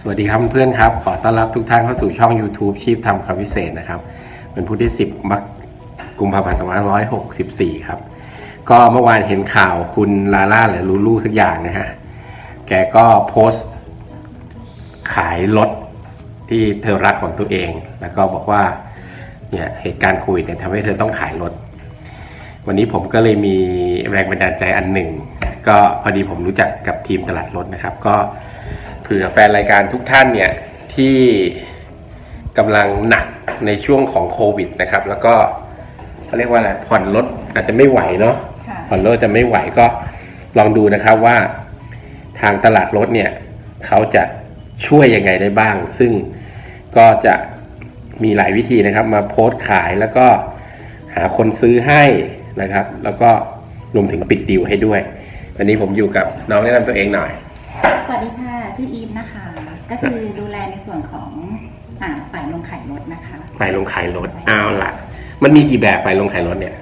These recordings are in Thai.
สวัสดีครับเพื่อนครับ ขอต้อนรับทุกท่านเข้าสู่ช่อง YouTube ชีพทำคำพิเศษนะครับ เป็นพุธที่ 10มกกุมภาพันธ์2564 ครับ ก็เมื่อวานเห็นข่าวคุณลาล่าหรือลูลูสักอย่างนะฮะ แกก็โพสต์ขายรถที่เธอรักของตัวเอง แล้วก็บอกว่าเนี่ยเหตุการณ์โควิดเนี่ยทำให้เธอต้องขายรถ วันนี้ผมก็เลยมีแรงบันดาลใจอันหนึ่ง ก็พอดีผมรู้จักกับทีมตลาดรถนะครับ ก็ เผื่อแฟนรายการทุกท่านเนี่ยที่กำลังหนักในช่วงของโควิดนะครับ แล้วก็เขาเรียกว่าอะไรผ่อนรถอาจจะไม่ไหวเนาะค่ะผ่อนรถจะไม่ไหวก็ลองดูนะครับว่าทางตลาดรถเนี่ยเขาจะช่วยยังไงได้บ้าง ซึ่งก็จะมีหลายวิธีนะครับ มาโพสต์ขายแล้วก็หาคนซื้อให้นะครับ แล้วก็รวมถึงปิดดีลให้ด้วย วันนี้ผมอยู่กับน้องแนะนำตัวเองหน่อย สวัสดีค่ะ ชื่ออีฟนะคะ ก็คือดูแลในส่วนของอ่าฝ่ายลงขายรถนะคะ ฝ่ายลงขายรถเอาละมันมีกี่แบบฝ่ายลงขายรถเนี่ย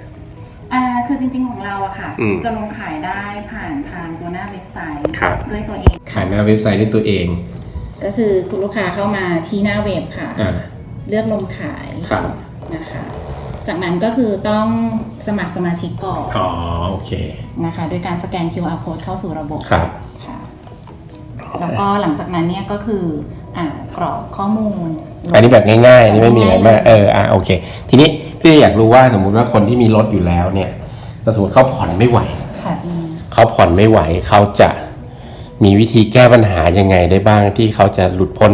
อ่าคือจริงๆของเราอะค่ะ อืมจะลงขายได้ผ่านทางตัวหน้าเว็บไซต์ครับ ด้วยตัวเอง ขายหน้าเว็บไซต์ด้วยตัวเองก็คือคุณลูกค้าเข้ามาที่หน้าเว็บค่ะ อ่าเลือกลงขายครับนะคะ จากนั้นก็คือต้องสมัครสมาชิกก่อนอ๋อโอเคนะคะโดยการสแกน QR code เข้าสู่ระบบ ครับค่ะ แล้วก็หลังจากนั้นเนี่ยก็คืออ่ากรอกข้อมูล อันนี้แบบง่ายๆอันนี่ไม่มีอะไรมากเอออะโอเค ทีนี้พี่อยากรู้ว่าสมมุติว่าคนที่มีรถอยู่แล้วเนี่ยถ้าสมมติเขาผ่อนไม่ไหวค่ะพี่เขาผ่อนไม่ไหวเขาจะมีวิธีแก้ปัญหายังไงได้บ้างที่เขาจะหลุดพ้น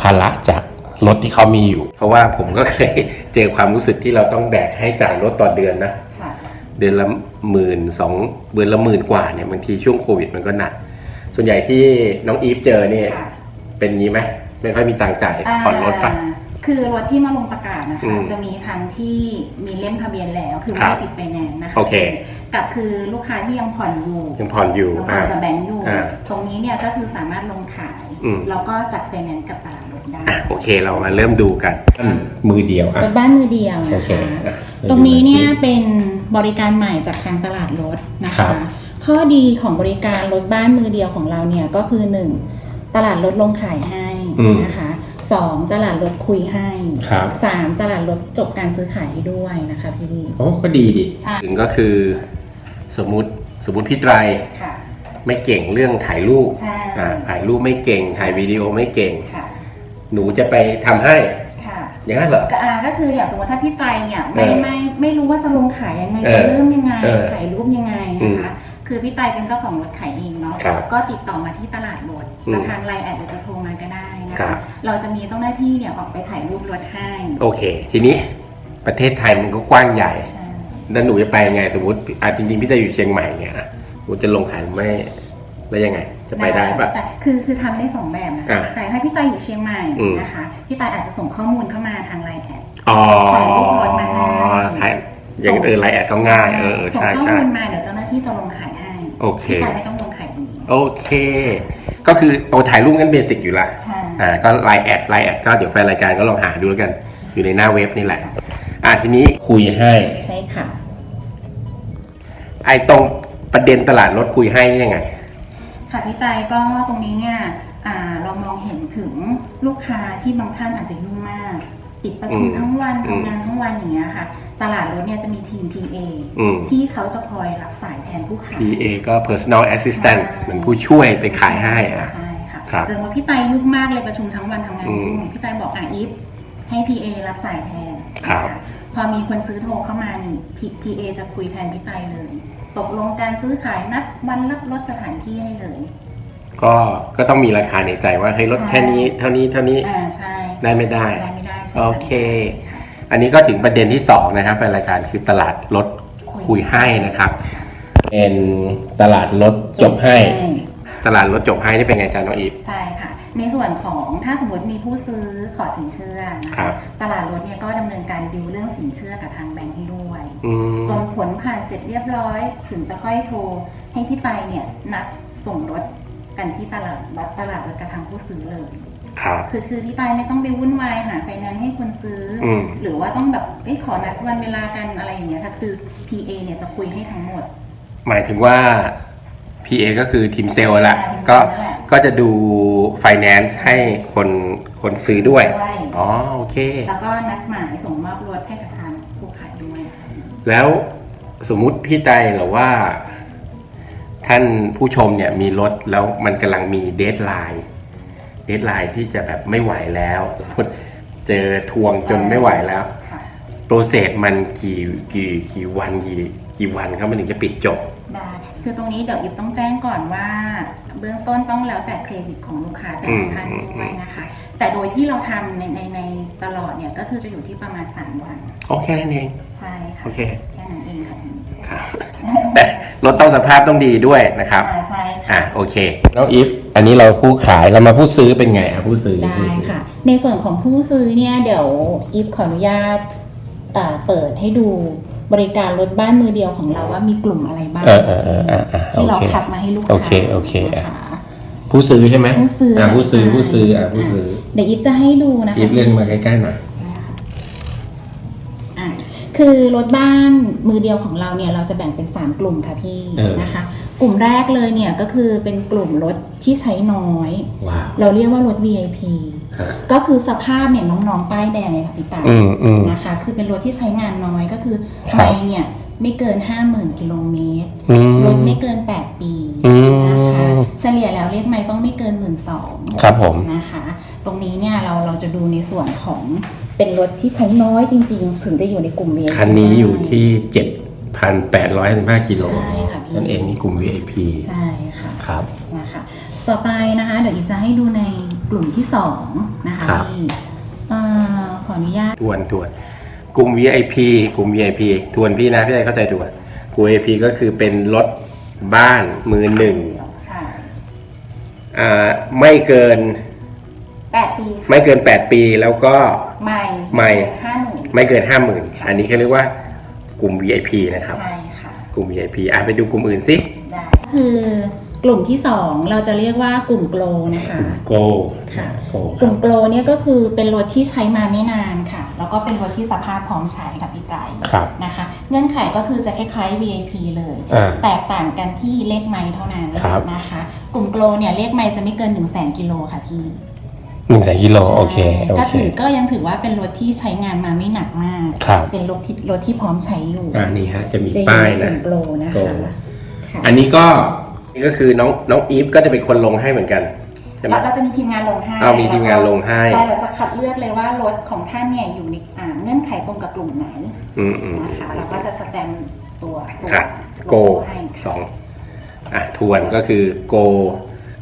ภาระจากรถที่เขามีอยู่ เพราะว่าผมก็เคยเจอความรู้สึกที่เราต้องแบกให้จ่ายรถต่อเดือนนะ ค่ะ เดือนละหมื่นสองเดือนละหมื่นกว่าเนี่ยบางทีช่วงโควิดมันก็หนัก ส่วนใหญ่ที่น้องอีฟเจอเนี่ยค่ะเป็นงี้ไหมไม่ค่อยมีตังค์จ่ายผ่อนรถปะอ่าคือรถที่มาลงประกาศนะอืคะมจะมีทั้งที่มีเล่มทะเบียนแล้ว คือครัไม่บได้ติดไฟแนนซ์นะคะโอเค กับคือลูกค้าที่ยังผ่อนอยู่ยังผ่อนอยู่ยังผ่ออ่านกับแบงก์อยู่อ่าตรงนี้เนี่ยก็คือสามารถลงขายอืม แล้วก็จัดไฟแนนซ์กับตลาดรถได้อะโอเคเรามาเริ่มดูกันมือเดียวอะรถบ้านมือเดียวโอนะเคคะ อะ ตรงนี้เนี่ยเป็นบริการใหม่จากทางตลาดรถนะครัคะ บ ข้อดีของบริการรถบ้านมือเดียวของเราเนี่ยก็คือหนึ่งตลาดรถลงขายให้นะคะสองตลาดรถคุยให้ครับสามตลาดรถจบการซื้อขายให้ด้วยนะคะพี่ดีโอ้ก็ดีดิใช่ถึงก็คือสมมติสมมติพี่ไตรค่ะไม่เก่งเรื่องถ่ายรูปใช่อ่าถ่ายรูปไม่เก่งถ่ายวิดีโอไม่เก่งค่ะหนูจะไปทำให้ค่ะอย่างนั้นเหรอก็อ่าก็คืออย่างสมมติถ้าพี่ไตรเนี่ยไม่เออไม่ไม่รู้ว่าจะลงขายยังไงเออจะเริ่มยังไงเออถ่ายรูปยังไงนะ คะคือพี่ไตรเป็นเจ้าของรถขายเองเนาะครับก็ติดต่อมาที่ตลาดรถอืมจะทางไลน์แอดหรือจะโทรมาก็ได้นะครัคะบ เราจะมีเจ้าหน้าที่เนี่ยออกไปถ่ายรูปรถให้โอเค ทีนี้ประเทศไทยมันก็กว้างใหญ่ ใช่แล้วหนูจะไปยังไงสมมติอะจริงๆ พี่จะอยู่เชียงใหม่เนี่ยอะหนูจะลงขายหรือไม่แล้วยังไง จะไปได้ปะ แต่คือคือทำได้สองแบบนะอะคะแต่ถ้าพี่ไตรอยู่เชียงใหม่อืม นะคะพี่ไตรอาจจะส่งข้อมูลเข้ามาทางไลน์แอด อ๋อถ่ายรูปรถมาให้ถ่ายอย่างเออไลน์แอดก็ง่ายเออเออส่งใช่ข้อใช่ มูลมาเดี๋ยวเจ้าหน้าที่จะลงขายให้ โอเคพี่ไตรไม่ต้องลงขายเองโอเค ก็คือเอาถ่ายรูปกันเบสิกอยู่ละ ใช่อ่าก็ไลน์แอดไลน์แอดก็เดี๋ยวแฟนรายการก็ลองหาดูแล้วกัน อยู่ในหน้าเว็บนี่แหละ อ่าทีนี้คุยให้ ใช่ค่ะ ไอ้ตรงประเด็นตลาดรถคุยให้นี่ยังไง ค่ะพี่ไตรก็ตรงนี้เนี่ยอ่าเรามองเห็นถึงลูกค้าที่บางท่านอาจจะยุ่งมาก ติดประชุมอืมทั้งวันอืมทำงานทั้งวันอย่างเงี้ยค่ะ ตลาดรถเนี่ยจะมีทีม PA อืมที่เขาจะคอยรับสายแทนผู้ขาย PA ก็ personal assistant ใช่เหมือนผู้ช่วยไปขายให้อะใช่ค่ะครับสมมติพี่ไตรยุ่งมากเลยประชุมทั้งวันทำงานอืมยุ่งพี่ไตรบอกอะอีฟให้ PA รับสายแทนครับนะะพอมีคนซื้อโทรเข้ามานี่ P- PA จะคุยแทนพี่ไตรเลย ตกลงการซื้อขายนัดวันรับรถสถานที่ให้เลย ก็ก็ต้องมีราคาในใจว่าเฮ้ยรถใช่แค่นี้เท่านี้เท่านี้อ่าใช่ได้ไม่ได้ ได้ไม่ได้ใช่โอเค อันนี้ก็ถึงประเด็นที่สองนะครับแฟนรายการคือตลาดรถคุยให้นะครับ เป็นตลาดรถจบให้ ตลาดรถจบให้นี่เป็นไงอาจารย์น้องอีฟ ใช่ค่ะ ในส่วนของถ้าสมมติมีผู้ซื้อขอสินเชื่อนะครัคะบ ตลาดรถเนี่ยก็ดำเนินการดิวเรื่องสินเชื่อกับทางแบงค์ให้ด้วย อืม จนผลผ่านเสร็จเรียบร้อย ถึงจะค่อยโทรให้พี่ไตเนี่ยนัดส่งรถ กันที่ตลาดรถตลาดรถกับทางผู้ซื้อเลยครับ คือคือพี่ไตไม่ต้องไปวุ่นวายหาไฟแนนซ์ให้คนซื้ออม หรือว่าต้องแบบเอ้ยขอนัดวันเวลากันอะไรอย่างเงี้ยค่ะคือ PA เนี่ยจะคุยให้ทั้งหมด หมายถึงว่า PA ก็คือทีมเซลล์แหละใช่ทีมเซลล์ก็นั่นแหละก็จะดู finance ให้คนคนซื้อด้วยด้วยอ๋อ โอเค แล้วก็นัดหมายส่งมอบรถให้กับทางผู้ขายด้วยค่ะแล้วสมมุติพี่ไตหรือว่า ท่านผู้ชมเนี่ยมีรถแล้วมันกำลังมีเดทไลน์เดทไลน์ที่จะแบบไม่ไหวแล้ว สมมติเจอทวงจนไม่ไหวแล้วค่ะ โปรเซสมันกี่กี่กี่วันกี่กี่วันครับมันถึงจะปิดจบ ได้คือตรงนี้เดี๋ยวอิบต้องแจ้งก่อนว่า เบื้องต้นต้องแล้วแต่เครดิตของลูกค้าแต่ละท่านอืม ด้วยนะคะ แต่โดยที่เราทำในในในตลอดเนี่ยก็คือจะอยู่ที่ประมาณ 3 วัน โอเคนั่นเองใช่ค่ะ โอเค แค่นั้นเองค่ะพี่ ครับ แต่ รถต้องสภาพต้องดีด้วยนะครับ อ่าใช่ค่ะ อะโอเค น้องอีฟอันนี้เราผู้ขายเรามาผู้ซื้อเป็นไงอะผู้ซื้อได้ผู้ซื้อ ค่ะ ในส่วนของผู้ซื้อเนี่ยเดี๋ยวอีฟขออนุญาตอ่าเปิดให้ดูบริการรถบ้านมือเดียวของเราว่ามีกลุ่มอะไรบ้างเออเออเออเออเออที่เราโอเคคัดมาให้ลูกค้าโอเคโอเคอะ นะคะ ผู้ซื้อใช่ไหมผู้ซื้ออะผู้ซื้อใช่ผู้ซื้ออะผู้ซื้อเดี๋ยวอีฟจะให้ดูนะคะ อีฟเลื่อนมาใกล้ๆหน่อยอะ คือรถบ้านมือเดียวของเราเนี่ยเราจะแบ่งเป็น 3 กลุ่มค่ะพี่เออ นะคะ กลุ่มแรกเลยเนี่ยก็คือเป็นกลุ่มรถที่ใช้น้อย ว้าวเราเรียกว่ารถ VIP ฮะก็คือสภาพเนี่ยน้องๆป้ายแดงเลยค่ะพี่ตาอืมอืม นะคะ คือเป็นรถที่ใช้งานน้อยก็คือครับไม่เนี่ยไม่เกิน 50,000กิโลเมตรอืม รถไม่เกิน 8 ปีอืม นะคะเฉลี่ยแล้วเลขไม่ต้องไม่เกิน1 2ื่นครับผม นะคะ ตรงนี้เนี่ยเราเราจะดูในส่วนของ เป็นรถที่ใช้น้อยจริง ๆ ถึงจะอยู่ในกลุ่ม VIP คันนี้อยู่ที่ 7,855กิโลใช่ค่ะพี่ นั่นเองนี่กลุ่ม VIP ใช่ค่ะครับ นะคะต่อไปนะคะ เดี๋ยวอิมจะให้ดูในกลุ่มที่สองนะคะครับ พี่เอ่อขออนุญาต ทวนทวนกลุ่ม VIP กลุ่ม VIP ทวนพี่นะพี่ได้เข้าใจทวนกลุ่ม VIP ก็คือเป็นรถบ้านมือหนึ่งใช่อ่าไม่เกินแปดปีค่ะไม่เกิน 8 ปีแล้วก็ ใหม่ใหม่ห้าหมื่นไม่เกิน50,000อันนี้เขาเรียกว่ากลุ่ม VIP นะครับ ใช่ค่ะ กลุ่ม VIP อะไปดูกลุ่มอื่นสิได้คือกลุ่มที่สองเราจะเรียกว่ากลุ่มโกลนะคะ โกค่ะ โกกลุ่มโกลเนี่ยก็คือเป็นรถที่ใช้มาไม่นานค่ะ แล้วก็เป็นรถที่สภาพพร้อมใช้กับพี่ไตรครับ นะคะ เงื่อนไขก็คือจะคล้ายๆ VIP เลย อ่า แตกต่างกันที่เลขไม้เท่านั้นครับ นะคะ กลุ่มโกลเนี่ยเลขไม้จะไม่เกิน 1 0 0 0 0แกิโลค่ะพี่ หนึ่งแสนกิโลโอเคโอก็เค ถือก็ยังถือว่าเป็นรถที่ใช้งานมาไม่หนักมาก ครับ เป็นรถที่รถที่พร้อมใช้อยู่อ่านี่ฮะ จะมีจะอยู่ป้ายในกนะลุ่มโกลนะโกลคะค่ะอันนี้ก็นี่ก็คือน้องน้องอีฟก็จะเป็นคนลงให้เหมือนกันใช่ไหมเราเราจะมีทีมงานลงให้อ้าวมีทีมงานลงให้ ใช่เราจะคัดเลือกเลยว่ารถของท่านเนี่ยอยู่ในอ่าเงื่อนไขตรงกับกลุ่มไหนอืมอืมนะคะเราก็จะสแตมป์ตัวตัวครับโกให้ค่ะสองอะทวนก็คือโก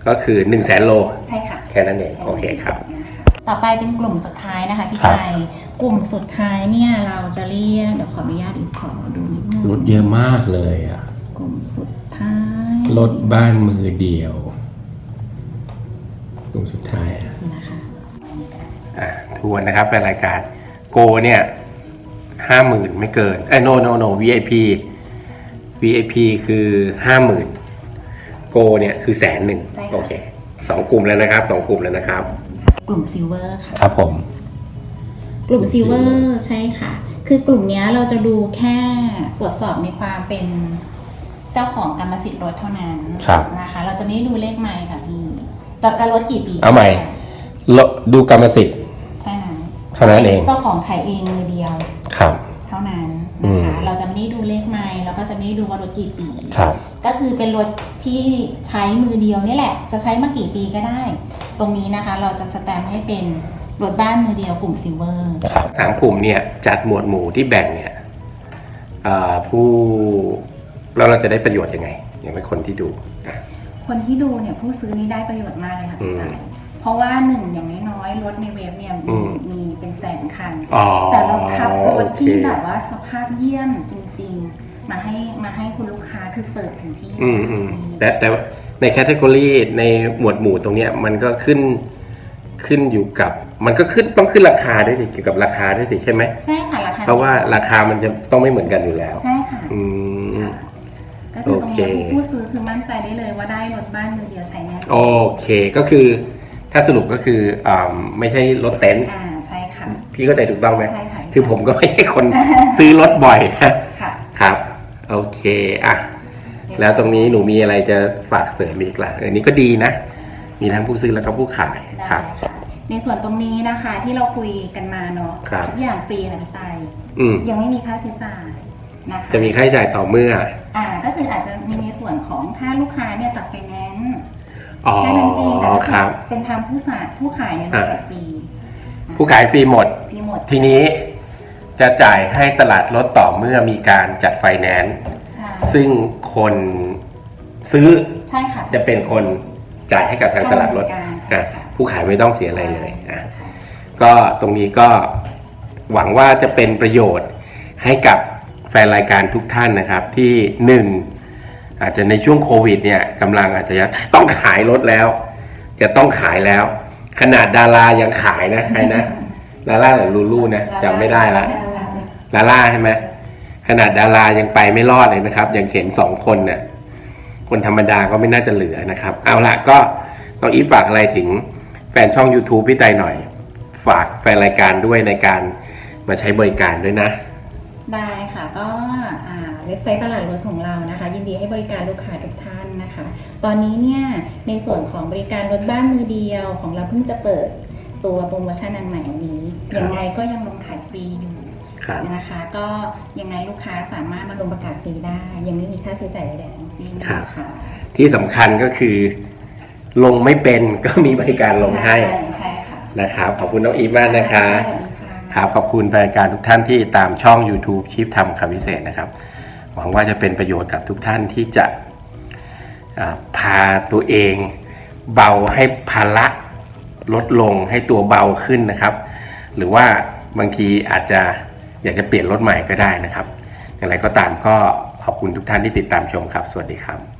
ก็คือ1นึ่งแสนโล ใช่ค่ะ แค่นั้นเองโอเคครับ ต่อไปเป็นกลุ่มสุดท้ายนะคะพี่ครับ ชัยกลุ่มสุดท้ายเนี่ยเราจะเรียกเดี๋ยวขออนุญาตอีกขอดูนิดนึงรถเยอะมากเลยอะกลุ่มสุดท้ายรถบ้านมือเดียวกลุ่มสุดท้ายอะนะคะ อะทวนนะครับแฟนรายการโกเนี่ยห้าหมื่นไม่เกินเอ้ย no no no VIP VIP คือห้าหมื่นโกเนี่ยคือแสนหนึ่งโอเค สองกลุ่มแล้วนะครับสองกลุ่มแล้วนะครับ กลุ่มซิลเวอร์ค่ะ ครับผม กลุ่มซิลเวอร์ใช่ค่ะ คือกลุ่มเนี้ยเราจะดูแค่ตรวจสอบในความเป็นเจ้าของกรรมสิทธิ์รถเท่านั้นครับ นะคะ เราจะไม่ได้ดูเลขไมล์ค่ะพี่กับการรถกี่ปีเอาใหม่ ลดูกรรมสิทธิ์ใช่ไหมเท่านั้นเองเจ้าของขายเองมือเดียวครับ เท่านั้นอื นะมคะเราจะไม่ได้ดูเลขไมล์แล้วก็จะไม่ได้ดูว่ารถกี่ปี ครับ ก็คือเป็นรถที่ใช้มือเดียวนี่แหละ จะใช้มากี่ปีก็ได้ ตรงนี้นะคะเราจะสแตมป์ให้เป็นรถบ้านมือเดียวกลุ่มซิลเวอร์ครับ สามกลุ่มเนี่ยจัดหมวดหมู่ที่แบ่งเนี่ยเอ่อผู้แล้วเราจะได้ประโยชน์ยังไง อย่างเป็นคนที่ดูอะ คนที่ดูเนี่ยผู้ซื้อนี่ได้ประโยชน์มากเลยค่ะอืพี่มตายเพราะว่าหนึ่งอย่างน้อยๆรถในเว็บเนี่ยอืมีม มีเป็นแสนคัน อ๋อแต่เราคัดรถ ที่โอเคแบบว่าสภาพเยี่ยมจริง ๆ มาให้มาให้คุณลูกค้าคือเสิร์ฟถึงที่อืมอืมแต่แต่ในแคตตากรีในหมวดหมู่ตรงเนี้ยมันก็ขึ้นขึ้นอยู่กับ มันก็ขึ้นต้องขึ้นราคาด้วยสิเกี่ยวกับราคาด้วยสิใช่ไหมใช่ค่ะราคาเพราะว่าราคามันจะต้องไม่เหมือนกันอยู่แล้ว ใช่ค่ะอืมก็คือตรงโอเคนี้ผู้ซื้อคือมั่นใจได้เลยว่าได้รถบ้านมือเดียวใช้แน่นอนโอเคก็คือ ถ้าสรุปก็คืออ่าไม่ใช่รถเต็นท์อ่าใช่ค่ะพี่เข้าใจถูกต้องไหมใช่ ค่ะคือผมก็ไม่ใช่คนซื้อรถบ่อยนะค่ะ ครับ โอเคอะแล้วตรงนี้หนูมีอะไรจะฝากเสริมอีกล่ะอันนี้ก็ดีนะ มีทั้งผู้ซื้อแล้วก็ผู้ขายครับได้ค่ะในส่วนตรงนี้นะคะที่เราคุยกันมาเนาะครับ ทุกอย่างฟรีค่ะพี่ไตายอืมยังไม่มีค่าใช้จ่ายนะคะจะมีค่าใช้จ่ายต่อเมื่ออ่าก็คืออาจจะมีในส่วนของถ้าลูกค้าเนี่ยจัดไฟแนนซ์อ๋อแค่นั้นเองแต่ก็ครับ เป็นทางผู้สาผู้ขายเนี่ยเราอ่าจ่ายฟรีผู้ขายฟรีหมด ฟรีหมดทีนี้ จะจ่ายให้ตลาดรถต่อเมื่อมีการจัดไฟแนนซ์ใช่ซึ่งคนซื้อใช่ค่ะจะเป็นคนจ่ายให้กับทางตลาดรถค่าบริการใช่อะค่ะผู้ขายไม่ต้องเสียอะไรเลยอะใช่ค่ะก็ตรงนี้ก็หวังว่าจะเป็นประโยชน์ให้กับแฟนรายการทุกท่านนะครับที่หนึ่งอาจจะในช่วงโควิดเนี่ยกำลังอาจจะต้องขายรถแล้ว จะต้องขายแล้ว ขนาดดารายังขายนะใครนะลาล่าหรือลูลูนะจำไม่ได้ละลา ล่าใช่ไหมขนาดดารายังไปไม่รอดเลยนะครับย่างเห็นสองคนเนี่ยคนธรรมดาก็ไม่น่าจะเหลือนะครับ เอาละก็น้องอีฟฝากอะไรถึงแฟนช่อง YouTube พี่ไตหน่อย ฝากแฟนรายการด้วยในการมาใช้บริการด้วยนะ ได้ค่ะก็เว็บไซต์ตลาดรถของเรานะคะ ยินดีให้บริการลูกค้าทุกท่านนะคะ ตอนนี้เนี่ยในส่วนของบริการรถบ้านมือเดียวของเราเพิ่งจะเปิดตัวโปรโมชั่นอันใหม่นี้ยังไงก็ยังลงขายฟรีอยู่ ครับนะคะ ก็ยังไงลูกค้าสามารถมาลงประกาศฟรีได้ ยังไม่มีค่าใช้จ่ายใดๆทั้งสิ้นครับนะคะที่สำคัญก็คือ ลงไม่เป็นก็มีบริการลงให้ใช่ค่ะนะครับ ขอบคุณน้องอีฟมากนะคะ สวัสดีค่ะ ครับขอบคุณแฟนรายการทุกท่านที่ตามช่อง YouTube ชิปทำคำพิเศษนะครับ หวังว่าจะเป็นประโยชน์กับทุกท่านที่จะอ่าพาตัวเอง เบาให้ภาระลดลงให้ตัวเบาขึ้นนะครับ หรือว่าบางทีอาจจะ อยากจะเปลี่ยนรถใหม่ก็ได้นะครับ อย่างไรก็ตามก็ขอบคุณทุกท่านที่ติดตามชมครับ สวัสดีครับ